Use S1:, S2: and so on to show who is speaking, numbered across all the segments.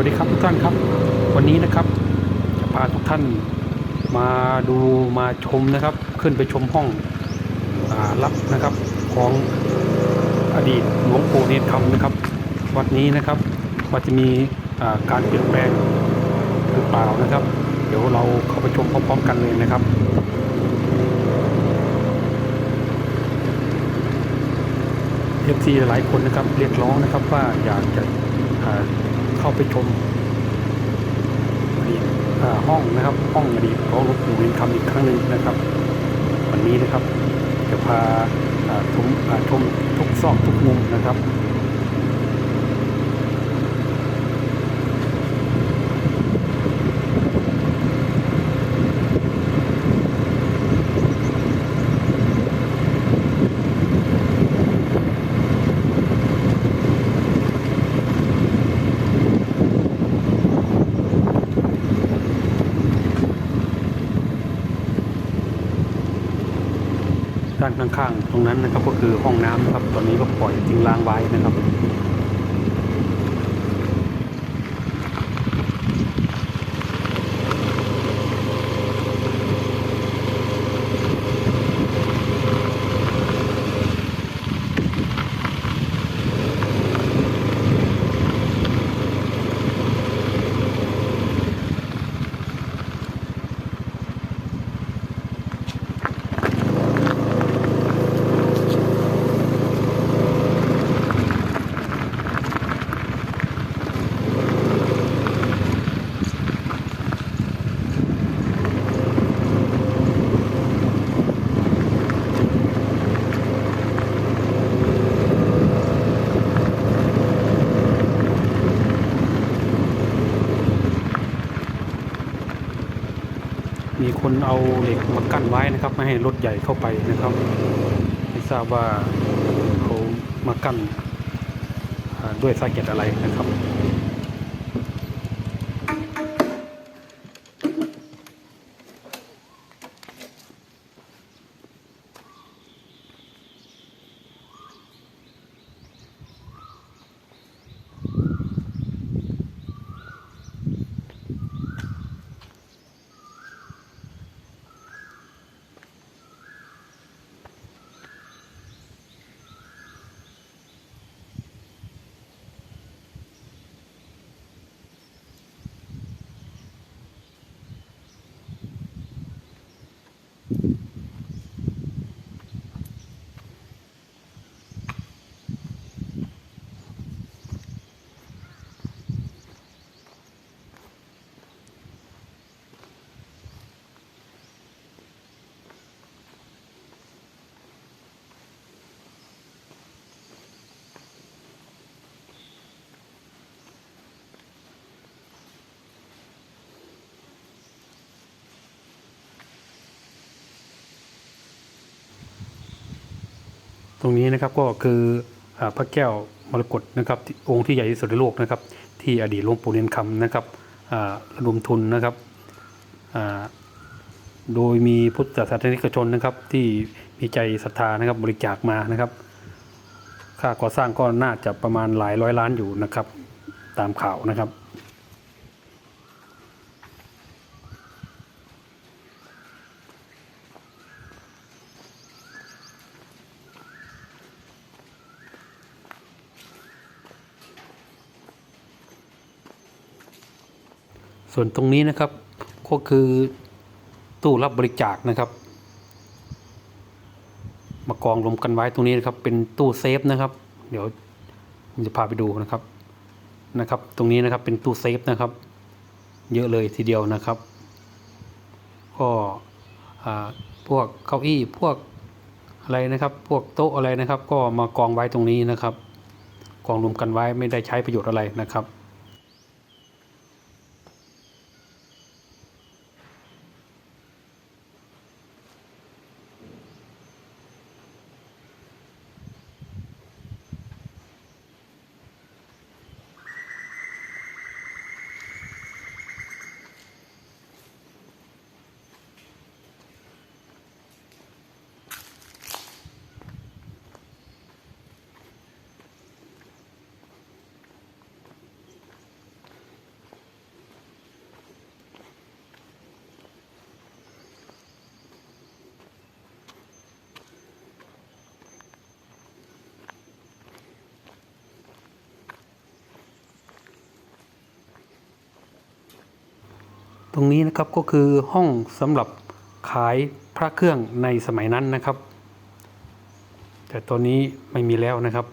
S1: วัสดีครับทุกท่านครับ วันนี้นะครับ จะพาทุกท่านมาดูมาชมนะครับ ขึ้นไปชมห้องอรับนะครับของอดีตหลวงปู่เนรคำนะครับ วัดนี้นะครับว่าจะมีการเปลี่ยนแปลงหรือเปล่านะครับ เดี๋ยวเราเข้าไปชมพร้อม ๆ กันเลยนะครับเอฟซีหลายคนนะครับเรียกร้องนะครับว่าอยากจะ เข้าไปชมอดีตอ่ห้องนะครับ ห้องอดีตของหลวงปู่เรียนคำอีกครั้งหนึ่งนะครับ วันนี้นะครับ จะพาชมชมทุกซอกทุกมุมนะครับ ข้างๆตรงนั้นนะครับ ก็คือห้องน้ำนะครับ ตอนนี้ก็ปล่อยทิ้งร้างไว้นะครับ มี คนเอาเหล็กมากั้นไว้นะครับ ไม่ให้รถใหญ่เข้าไปนะครับ ไม่ทราบว่าเขามากั้นด้วยสาเหตุอะไรนะครับ ตรงนี้นะครับก็คือพระแก้วมรกตนะครับองค์ที่ใหญ่ที่สุดในโลกนะครับ ที่อดีตหลวงปู่เรียนคำนะครับระดมทุนนะครับโดยมีพุทธศาสนิกชนนะครับ ที่มีใจศรัทธานะครับบริจาคมานะครับ ค่าก่อสร้างก็น่าจะประมาณหลายร้อยล้านอยู่นะครับ ตามข่าวนะครับ ส่วนตรงนี้นะครับก็คือตู้รับบริจาคนะครับ มากองรวมกันไว้ตรงนี้นะครับ เป็นตู้เซฟนะครับ เดี๋ยวผมจะพาไปดูนะครับนะครับ ตรงนี้นะครับเป็นตู้เซฟนะครับ เยอะเลยทีเดียวนะครับ ก็อ่าพวกเก้าอี้พวกอะไรนะครับ พวกโต๊ะอะไรนะครับ ก็มากองไว้ตรงนี้นะครับ กองรวมกันไว้ไม่ได้ใช้ประโยชน์อะไรนะครับ รงนี้นะครับก็คือห้องสำหรับขายพระเครื่องในสมัยนั้นนะครับ แต่ตอนนี้ไม่มีแล้วนะครับ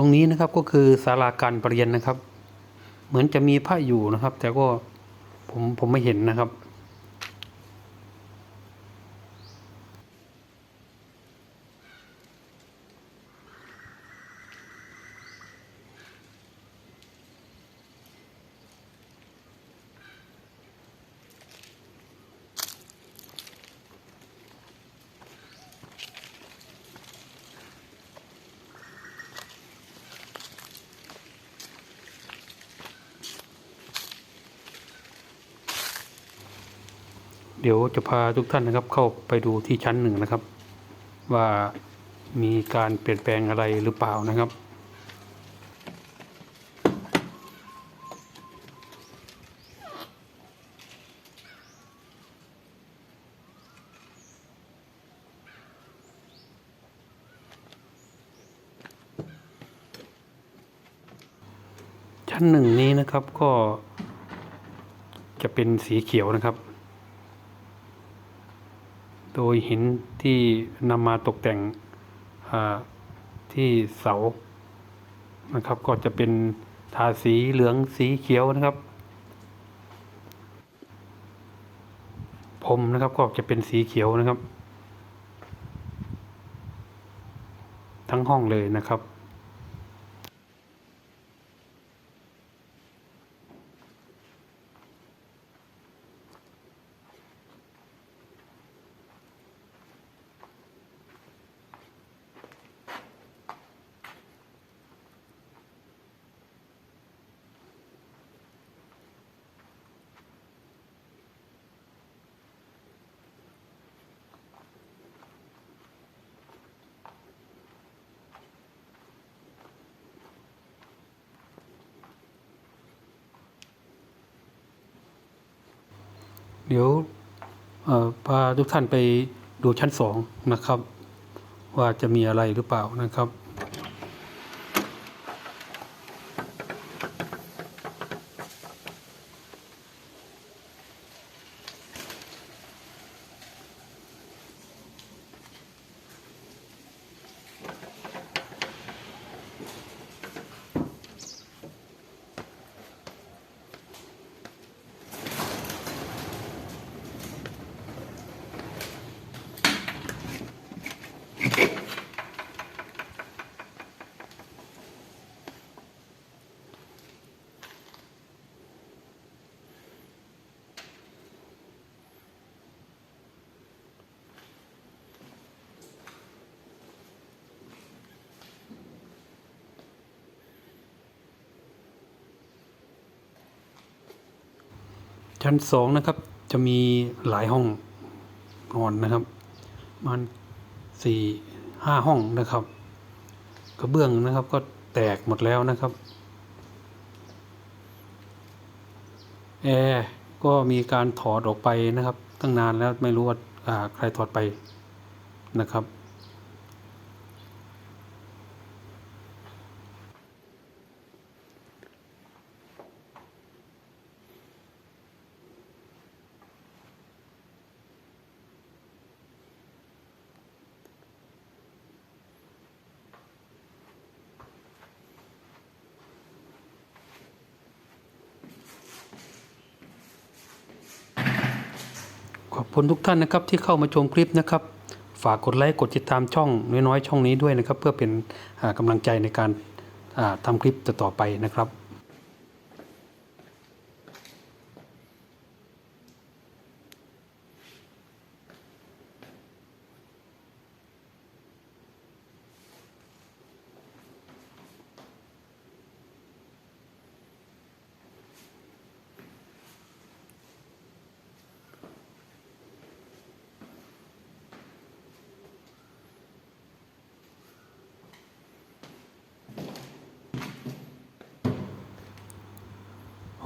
S1: รงนี้นะครับก็คือศาลาการประเรียนนะครับ เหมือนจะมีพระอยู่นะครับ แต่ก็ผมผมไม่เห็นนะครับ เดี๋ยวจะพาทุกท่านนะครับเข้าไปดูที่ชั้นหนึ่งนะครับ ว่ามีการเปลี่ยนแปลงอะไรหรือเปล่านะครับชั้นหนึ่งนี้นะครับก็จะเป็นสีเขียวนะครับ โดยหินที่นำมาตกแต่งที่เสานะครับ ก็จะเป็นทาสีเหลืองสีเขียวนะครับผมนะครับก็จะเป็นสีเขียวนะครับ ทั้งห้องเลยนะครับ เดี๋ยวพาทุกท่านไปดูชั้นสองนะครับ ว่าจะมีอะไรหรือเปล่านะครับ ชั้นสองนะครับ จะมีหลายห้องนอนนะครับประมันสี่ห้าห้องนะครับ กระเบื้องนะครับก็แตกหมดแล้วนะครับแอร์ก็มีการถอดออกไปนะครับ ตั้งนานแล้วไม่รู้ว่าใครถอดไปนะครับ ผลทุกท่านนะครับที่เข้ามาชมคลิปนะครับ ฝากกดไลค์กดติดตามช่องน้อยๆช่องนี้ด้วยนะครับ เพื่อเป็นกำกำลังใจในการทำทำคลิปต่อๆไปนะครับ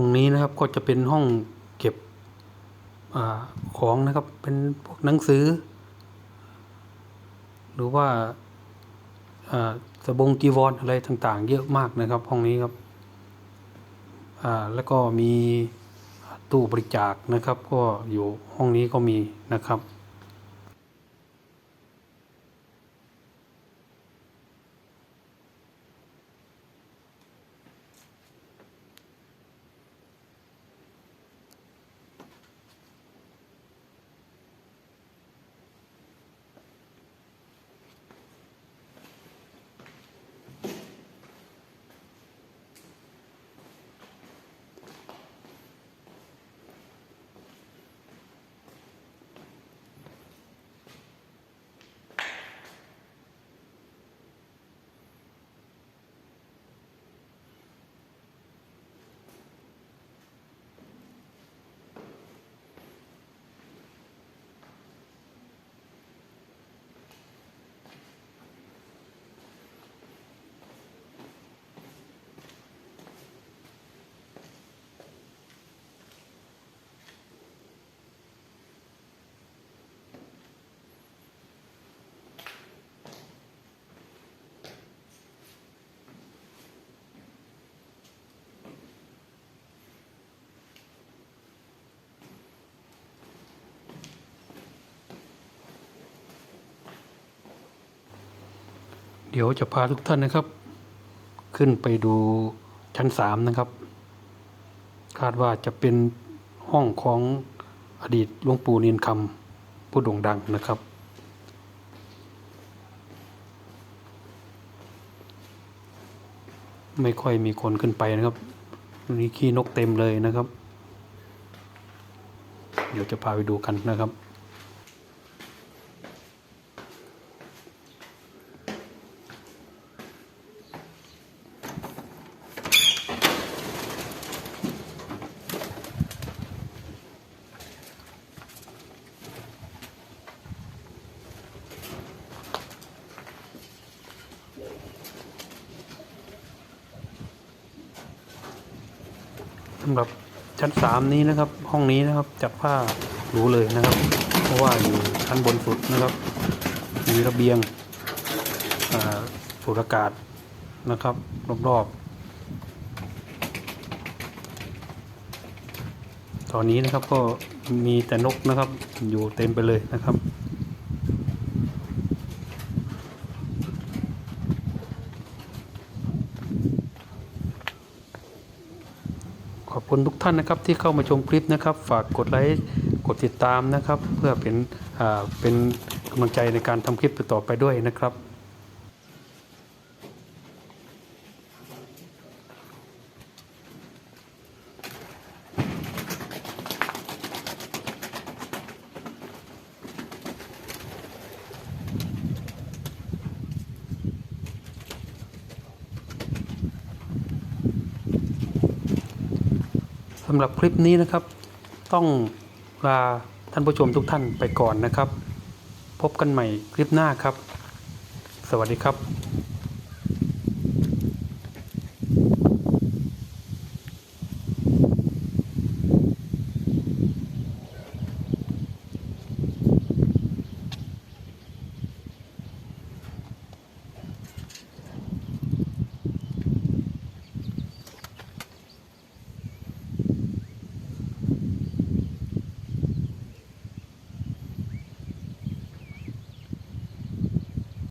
S1: ห้องนี้นะครับก็จะเป็นห้องเก็บอของนะครับ เป็นพวกหนังสือ หรือว่าสบงจีวรอะไรต่างๆ เยอะมากนะครับ ห้องนี้ครับแล้วก็มีตู้บริจาคนะครับ ก็อยู่ห้องนี้ก็มีนะครับ เดี๋ยวจะพาทุกท่านนะครับ ขึ้นไปดูชั้นสามนะครับ คาดว่าจะเป็นห้องของอดีตหลวงปู่เนียนคำผู้โด่งดังนะครับ ไม่ค่อยมีคนขึ้นไปนะครับตรงนี้ขี้นกเต็มเลยนะครับ เดี๋ยวจะพาไปดูกันนะครับ สำหรับชั้นสามนี้นะครับ ห้องนี้นะครับจัดผ้าหรูเลยนะครับ เพราะว่าอยู่ชั้นบนสุดนะครับ มีระเบียงสูดอากาศนะครับ รอบๆ ตอนนี้นะครับก็มีแต่นกนะครับอยู่เต็มไปเลยนะครับ ขอบ คุณทุกท่านนะครับที่เข้ามาชมคลิปนะครับ ฝากกดไลค์กดติดตามนะครับ เพื่อเป็นอ่าเป็นกำลังใจในการทำคลิปต่อไปด้วยนะครับ สำหรับคลิปนี้นะครับ ต้องลาท่านผู้ชมทุกท่านไปก่อนนะครับ พบกันใหม่คลิปหน้าครับ สวัสดีครับ